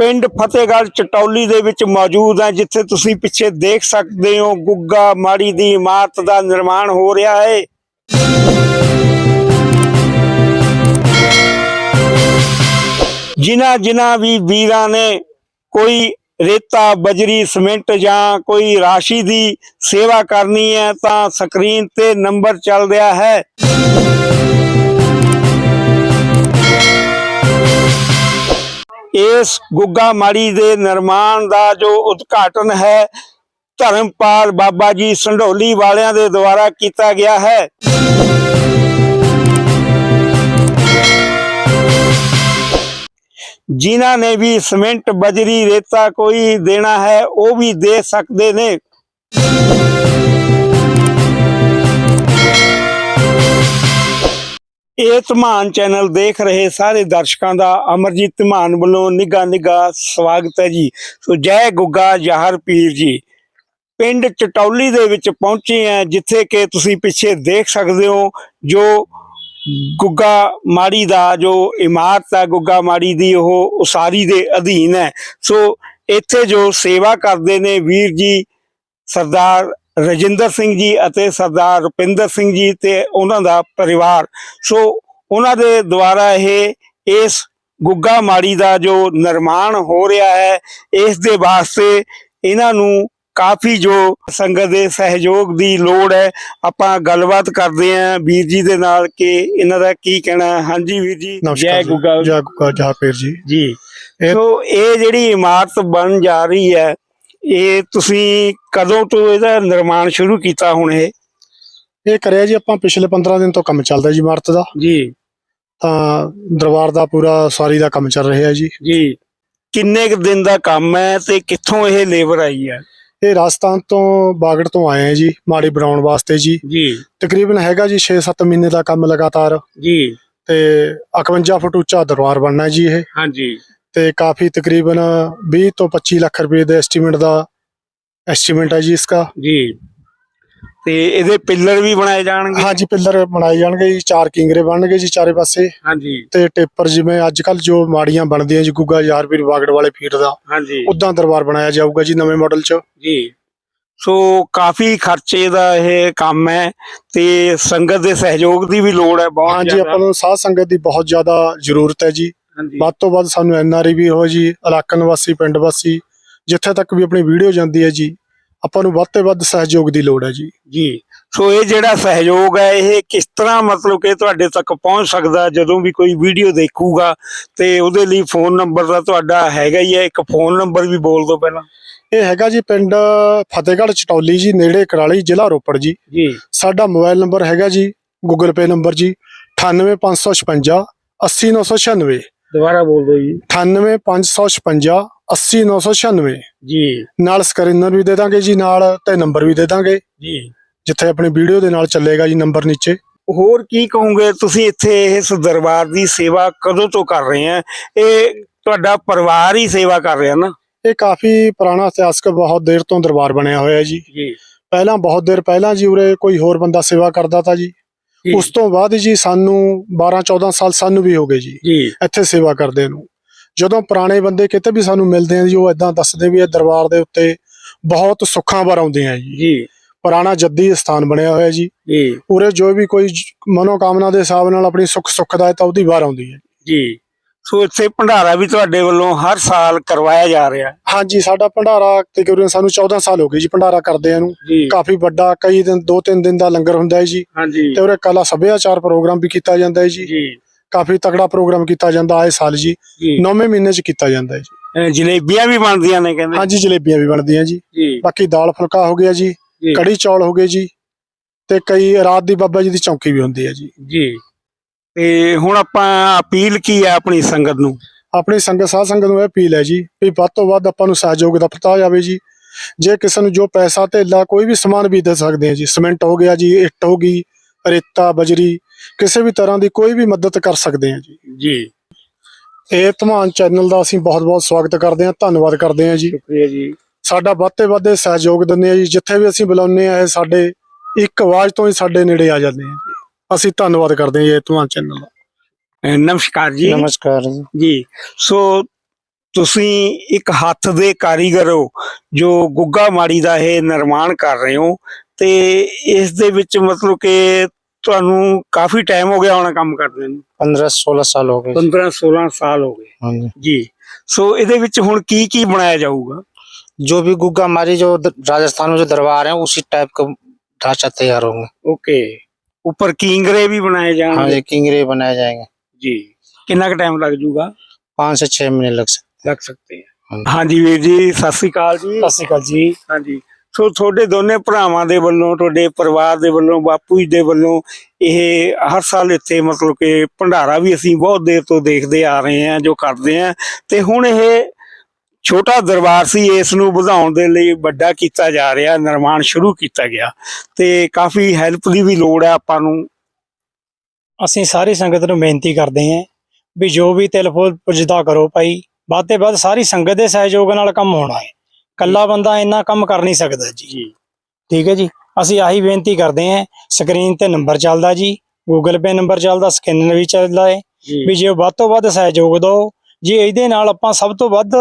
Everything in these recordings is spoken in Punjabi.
ਪਿੰਡ ਫਤਿਹਗੜ੍ਹ ਚਟੌਲੀ ਦੇ ਵਿੱਚ ਮੌਜੂਦ ਹੈ, ਜਿੱਥੇ ਤੁਸੀਂ ਪਿੱਛੇ ਦੇਖ ਸਕਦੇ ਹੋ, ਗੁੱਗਾ ਮਾੜੀ ਦੀ ਇਮਾਰਤ ਦਾ ਨਿਰਮਾਣ ਹੋ ਰਿਹਾ ਹੈ। ਜਿਨ੍ਹਾਂ ਜਿਨ੍ਹਾਂ ਵੀ ਵੀਰਾਂ ਨੇ ਕੋਈ ਰੇਤਾ, ਬਜਰੀ, ਸਿਮੈਂਟ ਜਾਂ ਕੋਈ ਰਾਸ਼ੀ ਦੀ ਸੇਵਾ ਕਰਨੀ ਹੈ, ਤਾਂ ਸਕਰੀਨ ਤੇ ਨੰਬਰ ਚੱਲ ਰਿਹਾ ਹੈ। ਇਸ ਗੁੱਗਾ ਮਾੜੀ ਦੇ ਨਿਰਮਾਣ ਦਾ ਜੋ ਉਦਘਾਟਨ ਹੈ, ਧਰਮਪਾਲ ਬਾਬਾ ਜੀ ਸੰਢੋਲੀ ਵਾਲਿਆਂ ਦੇ ਦੁਆਰਾ ਕੀਤਾ ਗਿਆ ਹੈ। ਜਿਨ੍ਹਾਂ ਨੇ ਵੀ ਸਿਮੈਂਟ ਬਜਰੀ ਰੇਤਾ ਕੋਈ ਦੇਣਾ ਹੈ, ਉਹ ਵੀ ਦੇ ਸਕਦੇ ਨੇ। ਇਹ ਧਮਾਨ ਚੈਨਲ ਦੇਖ ਰਹੇ ਸਾਰੇ ਦਰਸ਼ਕਾਂ ਦਾ ਅਮਰਜੀਤ ਧਮਾਨ ਵੱਲੋਂ ਨਿੱਘਾ ਨਿੱਘਾ ਸਵਾਗਤ ਹੈ ਜੀ। ਸੋ ਜੈ ਗੁੱਗਾ, ਜਹਰ ਪੀਰ ਜੀ। ਪਿੰਡ ਚਟੌਲੀ ਦੇ ਵਿੱਚ ਪਹੁੰਚੇ ਆ, ਜਿੱਥੇ ਕਿ ਤੁਸੀਂ ਪਿੱਛੇ ਦੇਖ ਸਕਦੇ ਹੋ ਜੋ ਗੁੱਗਾ ਮਾੜੀ ਦਾ, ਜੋ ਇਮਾਰਤ ਹੈ ਗੁੱਗਾ ਮਾੜੀ ਦੀ, ਉਹ ਉਸਾਰੀ ਦੇ ਅਧੀਨ ਹੈ। ਸੋ ਇੱਥੇ ਜੋ ਸੇਵਾ ਕਰਦੇ ਨੇ ਵੀਰ ਜੀ, ਸਰਦਾਰ ਰਜਿੰਦਰ ਸਿੰਘ ਜੀ ਅਤੇ ਸਰਦਾਰ ਰੁਪਿੰਦਰ ਸਿੰਘ ਜੀ ਤੇ ਉਹਨਾਂ ਦਾ ਪਰਿਵਾਰ ਸੋ ਉਹਨਾਂ ਦੇ ਦੁਆਰਾ ਇਹ ਇਸ ਗੁੱਗਾ ਮਾੜੀ ਦਾ ਜੋ ਨਿਰਮਾਣ ਹੋ ਰਿਹਾ ਹੈ ਇਸ ਦੇ ਵਾਸਤੇ ਇਹਨਾਂ ਨੂੰ ਕਾਫੀ ਜੋ ਸੰਗਤ ਦੇ ਸਹਿਯੋਗ ਦੀ ਲੋੜ ਹੈ ਆਪਾਂ ਗੱਲਬਾਤ ਕਰਦੇ ਆਂ ਵੀਰ ਜੀ ਦੇ ਨਾਲ ਕਿ ਇਹਨਾਂ ਦਾ ਕੀ ਕਹਿਣਾ ਹੈ। ਹਾਂਜੀ ਵੀਰ ਜੀ ਜੈ। ਗੁੱਗਾ ਜੈ ਗੁੱਗਾ ਜਹਾਪੀਰ ਜੀ ਜੀ ਸੋ ਇਹ ਜਿਹੜੀ ਇਮਾਰਤ ਬਣ ਜਾ ਰਹੀ ਹੈ ਇਹ ਤੁਸੀਂ ਕਦੋਂ ਤੋਂ ਇਹਦਾ ਨਿਰਮਾਣ ਸ਼ੁਰੂ ਕੀਤਾ ਹੁਣ ਇਹ? ਇਹ ਕਰਿਆ ਜੀ ਆਪਾਂ ਪਿਛਲੇ 15 ਦਿਨ ਤੋਂ ਕੰਮ ਚੱਲਦਾ ਜੀ ਇਮਾਰਤ ਦਾ। ਜੀ। ਤਾਂ ਦਰਬਾਰ ਦਾ ਪੂਰਾ ਸਾਰੀ ਦਾ ਕੰਮ ਚੱਲ ਰਿਹਾ ਜੀ। ਜੀ। ਕਿੰਨੇ ਕੁ ਦਿਨ ਦਾ ਕੰਮ ਹੈ ਤੇ ਕਿੱਥੋਂ ਇਹ ਲੇਬਰ ਆਈ ਹੈ? ਇਹ ਰਾਜਸਥਾਨ ਤੋਂ ਬਾਗੜ ਤੋਂ ਆਏ ਆ ਜੀ ਮਾੜੀ ਬਣਾਉਣ ਵਾਸਤੇ ਜੀ। ਜੀ। ਤਕਰੀਬਨ ਹੈਗਾ ਜੀ 6-7 ਮਹੀਨੇ ਦਾ ਕੰਮ ਲਗਾਤਾਰ। ਜੀ। ਤੇ 51 ਫੁੱਟ ਉੱਚਾ ਦਰਬਾਰ ਬਣਨਾ ਜੀ ਇਹ। ਹਾਂਜੀ। ਤੇ ਕਾਫੀ ਤਕਰੀਬਨ 20 ਤੋਂ 25 ਲੱਖ ਰੁਪਏ ਦੇ ਐਸਟੀਮੇਟ ਦਾ ਐਸਟੀਮੇਟ ਹੈ ਜੀ ਇਸਕਾ। ਜੀ। ਤੇ ਇਹਦੇ ਪਿੱਲਰ ਵੀ ਬਣਾਏ ਜਾਣਗੇ? ਹਾਂਜੀ ਪਿੱਲਰ ਬਣਾਏ ਜਾਣਗੇ ਜੀ। ਚਾਰ ਕਿੰਗਰੇ ਬਣਨਗੇ ਜੀ ਚਾਰੇ ਪਾਸੇ। ਹਾਂਜੀ। ਤੇ ਟੇਪਰ ਜਿਵੇਂ ਅੱਜ ਕੱਲ ਜੋ ਮਾੜੀਆਂ ਬਣਦੀਆਂ ਜੀ ਗੁੱਗਾ ਯਾਰ ਵੀਰ ਬਾਗੜ ਵਾਲੇ ਫੀਟ ਦਾ ਹਾਂਜੀ। ਉਦਾਂ ਦਰਬਾਰ ਬਣਾਇਆ ਜਾਊਗਾ ਜੀ ਨਵੇਂ ਮਾਡਲ 'ਚ। ਜੀ। ਸੋ ਕਾਫੀ ਖਰਚੇ ਦਾ ਇਹ ਕੰਮ ਹੈ ਤੇ ਸੰਗਤ ਦੇ ਸਹਿਯੋਗ ਦੀ ਵੀ ਲੋੜ ਹੈ ਬਹੁਤ ਹਾਂਜੀ। ਆਪਾਂ ਨੂੰ ਸਾਧ ਸੰਗਤ ਦੀ ਬਹੁਤ ਜ਼ਿਆਦਾ ਜ਼ਰੂਰਤ ਹੈ ਜੀ। ਵੱਧ ਤੋਂ ਵੱਧ ਸਾਨੂੰ ਐਨਆਰਈ ਵੀ ਹੋ ਜੀ ਇਲਾਕਾ ਨਿਵਾਸੀ ਪਿੰਡ ਵਾਸੀ ਜਿੱਥੇ ਤੱਕ ਵੀ ਆਪਣੀ ਵੀਡੀਓ ਜਾਂਦੀ ਹੈ ਜੀ ਆਪਾਂ ਨੂੰ ਵੱਧ ਤੋਂ ਵੱਧ ਸਹਿਯੋਗ ਦੀ ਲੋੜ ਹੈ ਜੀ। ਜੀ। ਸੋ ਇਹ ਜਿਹੜਾ ਸਹਿਯੋਗ ਹੈ ਇਹ ਕਿਸ ਤਰ੍ਹਾਂ ਮਤਲਬ ਕਿ ਤੁਹਾਡੇ ਤੱਕ ਪਹੁੰਚ ਸਕਦਾ ਜਦੋਂ ਵੀ ਕੋਈ ਵੀਡੀਓ ਦੇਖੂਗਾ ਤੇ ਉਹਦੇ ਲਈ ਫੋਨ ਨੰਬਰ ਦਾ ਤੁਹਾਡਾ ਹੈਗਾ ਹੀ ਹੈ ਇੱਕ ਫੋਨ ਨੰਬਰ ਵੀ ਬੋਲ ਦਿਓ ਪਹਿਲਾਂ। ਇਹ ਹੈਗਾ ਜੀ ਪਿੰਡ ਫਤਿਹਗੜ੍ਹ ਚਟੌਲੀ ਜੀ ਨੇੜੇ ਕਰਾਲੀ ਜ਼ਿਲ੍ਹਾ ਰੋਪੜ ਜੀ। ਜੀ। ਸਾਡਾ ਮੋਬਾਈਲ ਨੰਬਰ ਹੈਗਾ ਜੀ ਗੂਗਲ ਪੇ ਨੰਬਰ ਜੀ 98556 80996 ਦੁਬਾਰਾ ਬੋਲ ਦਿਓ ਜੀ। 98556 80996 ਜੀ। ਨਾਲ ਸਕਰੀਨਰ ਵੀ ਦੇ ਦਾਂਗੇ ਜੀ ਨਾਲ ਤੇ ਨੰਬਰ ਵੀ ਦੇ ਦਾਂਗੇ। ਜੀ। ਜਿੱਥੇ ਆਪਣੀ ਵੀਡੀਓ ਦੇ ਨਾਲ ਚੱਲੇਗਾ ਜੀ ਨੰਬਰ ਨੀਚੇ। ਹੋਰ ਕੀ ਕਹੋਗੇ ਤੁਸੀਂ ਇੱਥੇ ਇਸ ਦਰਬਾਰ ਦੀ ਸੇਵਾ ਕਦੋਂ ਤੋਂ ਕਰ ਰਹੇ ਆ? ਇਹ ਤੁਹਾਡਾ ਪਰਿਵਾਰ ਹੀ ਸੇਵਾ ਕਰ ਰਿਹਾ ਨਾ? ਇਹ ਕਾਫੀ ਪੁਰਾਣਾ ਇਤਿਹਾਸਕ ਬਹੁਤ ਦੇਰ ਤੋਂ ਦਰਬਾਰ ਬਣਿਆ ਹੋਇਆ ਜੀ। ਜੀ। ਪਹਿਲਾਂ ਬਹੁਤ ਦੇਰ ਪਹਿਲਾਂ ਜੀ ਉਰੇ ਕੋਈ ਹੋਰ ਬੰਦਾ ਸੇਵਾ ਕਰਦਾ ਤਾ ਜੀ। ਉਸ ਤੋਂ ਬਾਅਦ ਜੀ ਸਾਨੂੰ 12 14 ਸਾਲ ਸਾਨੂੰ ਵੀ ਹੋ ਗਏ ਜੀ। ਇੱਥੇ ਸੇਵਾ ਕਰਦੇ ਨੂੰ। ਜਦੋਂ ਪੁਰਾਣੇ ਬੰਦੇ ਕਿਤੇ ਵੀ ਸਾਨੂੰ ਮਿਲਦੇ ਆ ਜੀ ਉਹ ਇਦਾਂ ਦੱਸਦੇ ਵੀ ਇਹ ਦਰਬਾਰ ਦੇ ਉੱਤੇ ਬਹੁਤ ਸੁੱਖਾਂ ਭਰ ਆਉਂਦੇ ਆ ਜੀ। ਜੀ। ਪੁਰਾਣਾ ਜੱਦੀ ਸਥਾਨ ਬਣਿਆ ਹੋਇਆ ਜੀ। ਜੀ। ਉਰੇ ਜੋ ਵੀ ਕੋਈ ਮਨੋਕਾਮਨਾ ਦੇ ਹਿਸਾਬ ਨਾਲ ਆਪਣੀ ਸੁੱਖ ਸੁੱਖ ਦਾ ਤਾਂ ਉਹਦੀ ਵਾਰ ਆਉਂਦੀ ਹੈ। ਜੀ। ਸੋ ਇੱਥੇ ਭੰਡਾਰਾ ਵੀ ਤੁਹਾਡੇ ਵੱਲੋਂ ਹਰ ਸਾਲ ਕਰਵਾਇਆ ਜਾ ਰਿਹਾ ਹਾਂਜੀ ਸਾਡਾ ਭੰਡਾਰਾ ਤਕਰੀਬਨ ਸਾਨੂੰ 14 ਸਾਲ ਹੋ ਗਏ ਜੀ ਭੰਡਾਰਾ ਕਰਦੇ ਨੂੰ। ਜੀ। ਕਾਫੀ ਵੱਡਾ ਕਈ ਦਿਨ ਦੋ ਤਿੰਨ ਦਿਨ ਦਾ ਲੰਗਰ ਹੁੰਦਾ ਹੈ ਜੀ। ਹਾਂਜੀ। ਤੇ ਉਰੇ ਕਲਾ ਸੱਭਿਆਚਾਰ ਪ੍ਰੋਗਰਾਮ ਵੀ ਕੀਤਾ ਜਾਂਦਾ ਹੈ ਜੀ। ਜੀ। ਕਾਫੀ ਤਕੜਾ ਪ੍ਰੋਗਰਾਮ ਕੀਤਾ ਜਾਂਦਾ ਆਏ ਸਾਲ ਜੀ। ਜੀ। ਨੌਵੇਂ ਮਹੀਨੇ 'ਚ ਕੀਤਾ ਜਾਂਦਾ ਹੈ ਜੀ। ਅਹ ਜਲੇਬੀਆਂ ਵੀ ਬਣਦੀਆਂ ਨੇ ਕਹਿੰਦੇ। ਹਾਂਜੀ ਜਲੇਬੀਆਂ ਵੀ ਬਣਦੀਆਂ ਜੀ। ਜੀ। ਬਾਕੀ ਦਾਲ ਫੁਲਕਾ ਹੋ ਗਿਆ ਜੀ ਜੀ। ਕੜੀ ਚੌਲ ਹੋ ਗਏ ਜੀ। ਤੇ ਕਈ ਰਾਤ ਦੀ ਬਾਬਾ ਜੀ ਦੀ ਚੌਂਕੀ ਵੀ ਹੁੰਦੀ ਹੈ ਜੀ। ਜੀ। ਤੇ ਹੁਣ ਆਪਾਂ ਅਪੀਲ ਕੀ ਹੈ ਆਪਣੀ ਸੰਗਤ ਨੂੰ? ਆਪਣੀ ਸੰਗਤ ਸਾਧ ਸੰਗਤ ਨੂੰ ਇਹ ਅਪੀਲ ਹੈ ਜੀ ਵੀ ਵੱਧ ਤੋਂ ਵੱਧ ਆਪਾਂ ਨੂੰ ਸਹਿਯੋਗ ਦਾ ਪਤਾ ਜਾਵੇ ਜੀ। ਜੇ ਕਿਸੇ ਨੂੰ ਜੋ ਪੈਸਾ ਧੇਲਾ ਕੋਈ ਵੀ ਸਮਾਨ ਵੀ ਦੇ ਸਕਦੇ ਆ ਜੀ। ਸਿਮੈਂਟ ਹੋ ਗਿਆ ਜੀ ਇੱਟ ਹੋ ਗਈ ਰੇਤਾ ਬਜਰੀ ਕਿਸੇ ਵੀ ਤਰ੍ਹਾਂ ਦੀ ਕੋਈ ਵੀ ਮਦਦ ਕਰ ਸਕਦੇ ਆ ਜੀ। ਜੀ। ਇਹ ਧਮਾਨ ਚੈਨਲ ਦਾ ਅਸੀਂ ਬਹੁਤ-ਬਹੁਤ ਸਵਾਗਤ ਕਰਦੇ ਹਾਂ ਧੰਨਵਾਦ ਕਰਦੇ ਹਾਂ ਜੀ। ਸ਼ੁਕਰੀਆ ਜੀ। ਸਾਡਾ ਵੱਧ ਤੋਂ ਵੱਧ ਸਹਿਯੋਗ ਦਿੰਦੇ ਆ ਜੀ। ਜਿੱਥੇ ਵੀ ਅਸੀਂ ਬੁਲਾਉਂਦੇ ਆ ਇਹ ਸਾਡੇ ਇੱਕ ਆਵਾਜ਼ ਤੋਂ ਹੀ ਸਾਡੇ ਨੇੜੇ ਆ ਜਾਂਦੇ ਆ ਜੀ ਅਸੀਂ ਧੰਨਵਾਦ ਕਰਦੇ ਹਾਂ ਜੀ ਇਹ ਧਮਾਨ ਚੈਨਲ ਦਾ ਅਹ ਨਮਸਕਾਰ ਜੀ ਨਮਸਕਾਰ ਜੀ ਸੋ ਤੁਸੀਂ ਇੱਕ ਹੱਥ ਦੇ ਕਾਰੀਗਰ ਹੋ ਜੋ ਗੁੱਗਾ ਮਾੜੀ ਦਾ ਇਹ ਨਿਰਮਾਣ ਕਰ ਰਹੇ ਹੋ ਤੇ ਇਸ ਦੇ ਵਿੱਚ ਮਤਲਬ ਕਿ ਤੁਹਾਨੂੰ ਕਾਫੀ ਟਾਈਮ ਹੋ ਗਿਆ ਹੋਣਾ ਕੰਮ ਕਰਦੇ ਨੂੰ पंद्रह सोलह साल हो गए 15 16 ਸਾਲ ਹੋ ਗਏ हाँ जी। ਜੀ ਸੋ ਇਹਦੇ ਵਿੱਚ ਹੁਣ ਕੀ ਕੀ ਬਣਾਇਆ ਜਾਊਗਾ जो भी गुग्गा मारी जो द- राजस्थान में जो दरबार है उसी टाइप का ढांचा तैयार होंगे ਓਕੇ ਉੱਪਰ ਕੀਂਗਰੇ ਵੀ ਬਣਾਏ हाँ ਜਾਣਗੇ जी किंगरे बनाए जाएंगे ਜੀ ਕਿੰਨਾ ਕੁ ਟਾਈਮ ਲੱਗ ਜਾਊਗਾ पाँच से छह महीने लग सकते ਲੱਗ ਸਕਤੇ ਹਾਂਜੀ। ਆ ਹਾਂਜੀ ਵੀਰ ਜੀ ਸਤਿ ਸ੍ਰੀ ਅਕਾਲ ਜੀ ਸਤਿ ਸ਼੍ਰੀ ਅਕਾਲ ਜੀ ਹਾਂਜੀ ਸੋ ਤੁਹਾਡੇ ਦੋਨੇ ਭਰਾਵਾਂ ਦੇ ਵੱਲੋਂ ਤੁਹਾਡੇ ਪਰਿਵਾਰ ਦੇ ਵੱਲੋਂ ਬਾਪੂ ਜੀ ਦੇ ਵੱਲੋਂ ਇਹ ਹਰ ਸਾਲ ਇੱਥੇ ਮਤਲਬ ਕਿ ਭੰਡਾਰਾ ਵੀ ਅਸੀਂ ਬਹੁਤ ਦੇਰ ਤੋਂ ਦੇਖਦੇ ਆ ਰਹੇ ਹਾਂ ਜੋ ਕਰਦੇ ਹਾਂ ਤੇ ਹੁਣ ਇਹ ਛੋਟਾ ਦਰਬਾਰ ਸੀ ਇਸ ਨੂੰ ਵਧਾਉਣ ਦੇ ਲਈ ਵੱਡਾ ਕੀਤਾ ਜਾ ਰਿਹਾ ਨਿਰਮਾਣ ਸ਼ੁਰੂ ਕੀਤਾ ਗਿਆ। ਤੇ ਕਾਫੀ ਹੈਲਪ ਦੀ ਵੀ ਲੋੜ ਹੈ ਆਪਾਂ ਨੂੰ। ਅਸੀਂ ਸਾਰੀ ਸੰਗਤ ਨੂੰ ਬੇਨਤੀ ਕਰਦੇ ਹਾਂ ਵੀ ਜੋ ਵੀ ਤਿਲ ਫੁੱਲ ਪੁੱਜਦਾ ਕਰੋ ਭਾਈ। ਵੱਧ ਤੇ ਵੱਧ ਸਾਰੀ ਸੰਗਤ ਦੇ ਸਹਿਯੋਗ ਨਾਲ ਕੰਮ ਹੋਣਾ ਹੈ। ਕੱਲਾ ਬੰਦਾ ਇੰਨਾ ਕੰਮ ਕਰ ਨਹੀਂ ਸਕਦਾ ਜੀ। ਜੀ। ਠੀਕ ਹੈ ਜੀ। ਅਸੀਂ ਆਹੀ ਬੇਨਤੀ ਕਰਦੇ ਹਾਂ ਸਕਰੀਨ ਤੇ ਨੰਬਰ ਚੱਲਦਾ ਜੀ ਗੂਗਲ ਪੇ ਨੰਬਰ ਚੱਲਦਾ ਸਕੈਨਰ ਵੀ ਚੱਲਦਾ ਹੈ। ਵੀ ਜੇ ਵੱਧ ਤੋਂ ਵੱਧ ਸਹਿਯੋਗ ਦਿਓ ਜੀ ਇਹਦੇ ਨਾਲ ਆਪਾਂ ਸਭ ਤੋਂ ਵੱਧ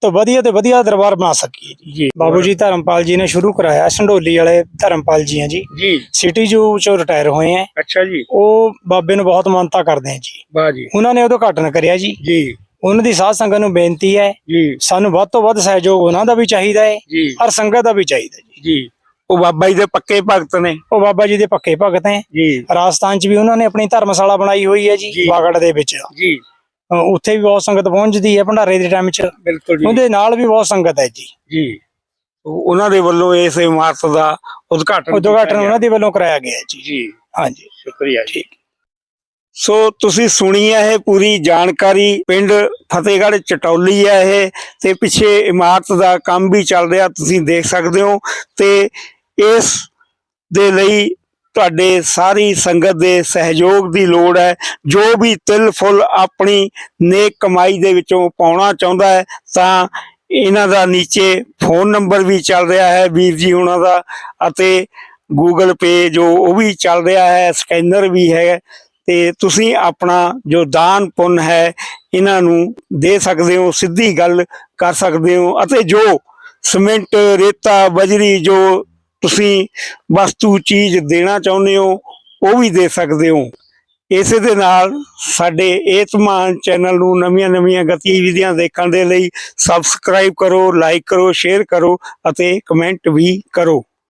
ਤੋਂ ਵਧੀਆ ਤੇ ਵਧੀਆ ਦਰਬਾਰ ਬਣਾ ਸਕੀਏ ਜੀ। ਬਾਬੂ ਜੀ ਧਰਮਪਾਲ ਜੀ ਨੇ ਸ਼ੁਰੂ ਕਰਾਇਆ ਸੰਢੋਲੀ ਵਾਲੇ ਧਰਮਪਾਲ ਜੀ ਆ ਜੀ। ਜੀ। ਸਿਟੀ ਜੂ ਚੋਂ ਰਿਟਾਇਰ ਹੋਏ ਆ। ਅੱਛਾ ਜੀ। ਉਹ ਬਾਬੇ ਨੂੰ ਬਹੁਤ ਮੰਨਤਾ ਕਰਦੇ ਆ ਜੀ। ਵਾਹ ਜੀ। ਉਹਨਾਂ ਨੇ ਉਦਘਾਟਨ ਕਰਿਆ ਜੀ। ਜੀ। ਉਹਨਾਂ ਦੀ ਸਾਧ ਸੰਗਤ ਨੂੰ ਬੇਨਤੀ ਹੈ ਜੀ। ਸਾਨੂੰ ਵੱਧ ਤੋਂ ਵੱਧ ਸਹਿਯੋਗ ਉਹਨਾਂ ਦਾ ਵੀ ਚਾਹੀਦਾ ਹੈ ਜੀ। ਔਰ ਸੰਗਤ ਦਾ ਵੀ ਚਾਹੀਦਾ ਜੀ। ਜੀ। ਉਹ ਬਾਬਾ ਜੀ ਦੇ ਪੱਕੇ ਭਗਤ ਨੇ। ਉਹ ਬਾਬਾ ਜੀ ਦੇ ਪੱਕੇ ਭਗਤ ਹੈ ਜੀ। ਰਾਜਸਥਾਨ 'ਚ ਵੀ ਉਹਨਾਂ ਨੇ ਆਪਣੀ ਧਰਮਸ਼ਾਲਾ ਬਣਾਈ ਹੋਈ ਹੈ ਜੀ। ਬਾਗੜ ਦੇ ਵਿੱਚ। ਜੀ। ਉੱਥੇ ਵੀ ਬਹੁਤ ਸੰਗਤ ਪਹੁੰਚਦੀ ਹੈ ਭੰਡਾਰੇ ਦੇ ਟਾਈਮ 'ਚ। ਬਿਲਕੁਲ ਜੀ। ਉਹਦੇ ਨਾਲ ਵੀ ਬਹੁਤ ਸੰਗਤ ਹੈ ਜੀ। ਜੀ। ਉਹ- ਉਹਨਾਂ ਦੇ ਵੱਲੋਂ ਇਸ ਇਮਾਰਤ ਦਾ ਉਦਘਾਟਨ ਉਦਘਾਟਨ ਉਹਨਾਂ ਦੇ ਵੱਲੋਂ ਕਰਾਇਆ ਗਿਆ ਜੀ। ਜੀ। ਹਾਂਜੀ। ਸ਼ੁਕਰੀਆ ਜੀ। ਸੋ ਤੁਸੀਂ ਸੁਣੀ ਹੈ ਇਹ ਪੂਰੀ ਜਾਣਕਾਰੀ। ਪਿੰਡ ਫਤਿਹਗੜ੍ਹ ਚਟੌਲੀ ਹੈ ਇਹ ਤੇ ਪਿੱਛੇ ਇਮਾਰਤ ਦਾ ਕੰਮ ਵੀ ਚੱਲ ਰਿਹਾ ਤੁਸੀਂ ਦੇਖ ਸਕਦੇ ਹੋ। ਤੇ ਇਸ ਦੇ ਲਈ ਤੁਹਾਡੇ ਸਾਰੀ ਸੰਗਤ ਦੇ ਸਹਿਯੋਗ ਦੀ ਲੋੜ ਹੈ। ਜੋ ਵੀ ਤਿਲ ਫੁੱਲ ਆਪਣੀ ਨੇਕ ਕਮਾਈ ਦੇ ਵਿੱਚੋਂ ਪਾਉਣਾ ਚਾਹੁੰਦਾ ਹੈ, ਤਾਂ ਇਹਨਾਂ ਦਾ ਨੀਚੇ ਫੋਨ ਨੰਬਰ ਵੀ ਚੱਲ ਰਿਹਾ ਹੈ ਵੀਰ ਜੀ ਉਹਨਾਂ ਦਾ ਅਤੇ ਗੂਗਲ ਪੇ ਜੋ ਉਹ ਵੀ ਚੱਲ ਰਿਹਾ ਹੈ, ਸਕੈਨਰ ਵੀ ਹੈ ਤੇ ਤੁਸੀਂ ਆਪਣਾ ਜੋ ਦਾਨ ਪੁੰਨ ਹੈ ਇਹਨਾਂ ਨੂੰ ਦੇ ਸਕਦੇ ਹੋ, ਸਿੱਧੀ ਗੱਲ ਕਰ ਸਕਦੇ ਹੋ ਅਤੇ ਜੋ ਸਿਮੈਂਟ, ਰੇਤਾ, ਬਜਰੀ ਜੋ ਤੁਸੀਂ ਵਸਤੂ, ਚੀਜ਼ ਦੇਣਾ ਚਾਹੁੰਦੇ ਹੋ, ਉਹ ਵੀ ਦੇ ਸਕਦੇ ਹੋ। ਇਸੇ ਦੇ ਨਾਲ ਸਾਡੇ ਏਤਮਾਨ ਚੈਨਲ ਨੂੰ ਨਵੀਆਂ-ਨਵੀਆਂ ਗਤੀਵਿਧੀਆਂ ਦੇਖਣ ਦੇ ਲਈ ਸਬਸਕ੍ਰਾਈਬ ਕਰੋ ਲਾਈਕ ਕਰੋ ਸ਼ੇਅਰ ਕਰੋ ਅਤੇ ਕਮੈਂਟ ਵੀ ਕਰੋ।